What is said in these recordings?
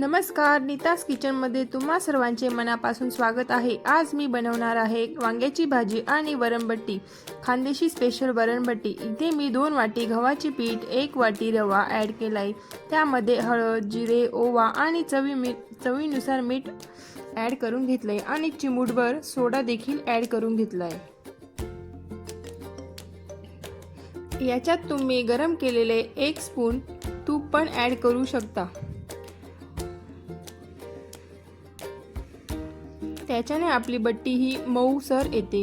नमस्कार नीतास किचनमध्ये तुम्हा सर्वांचे मनापासून स्वागत आहे. आज मी बनवणार आहे वांग्याची भाजी आणि वरणबट्टी खानदेशी स्पेशल वरणबट्टी इथे मी दोन वाटी गव्हाचे पीठ एक वाटी रवा ॲड केला आहे त्यामध्ये हळद जिरे ओवा आणि चवी मीठ चवीनुसार मीठ ॲड करून घेतलं आहे आणि चिमूटभर सोडा देखील ॲड करून घेतला आहे याच्यात तुम्ही गरम केलेले एक स्पून तूप पण ॲड करू शकता. त्याच्याने आपली बट्टी ही मऊसर येते.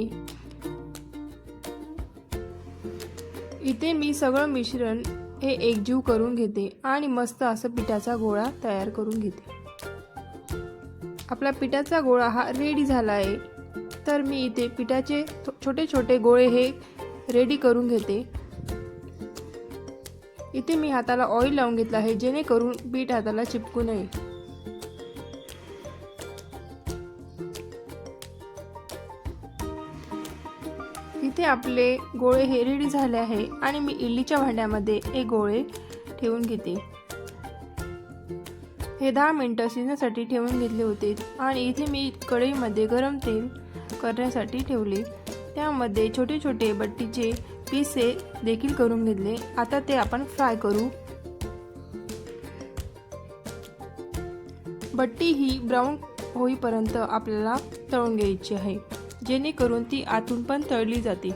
इथे मी सगळं मिश्रण हे एकजीव करून घेते आणि मस्त असं पिठाचा गोळा तयार करून घेते. आपला पिठाचा गोळा हा रेडी झाला आहे तर मी इथे पिठाचे छोटे छोटे गोळे हे रेडी करून घेते. इथे मी हाताला ऑइल लावून घेतलं आहे जेणेकरून पीठ हाताला चिपकू नये. इथे आपले गोळे हे रेडी झाले आहे आणि मी इडलीच्या भांड्यामध्ये हे गोळे ठेवून घेते. हे दहा मिनटं शिजण्यासाठी ठेवून घेतले होते आणि इथे मी कढईमध्ये गरम तेल करण्यासाठी ठेवले. त्यामध्ये छोटे छोटे बट्टीचे पिसे देखील करून घेतले. आता ते आपण फ्राय करू. बट्टी ही ब्राऊन होईपर्यंत आपल्याला तळून घ्यायची आहे. जेणेकरून ती आतून पण तळली जाते.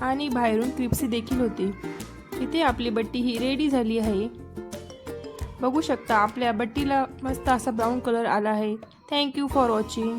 आणि बाहेरून क्रिप्सी देखील होते. इथे आपली बट्टी ही रेडी झाली आहे. बघू शकता आपल्या बट्टीला मस्त असा ब्राऊन कलर आला आहे. Thank you for watching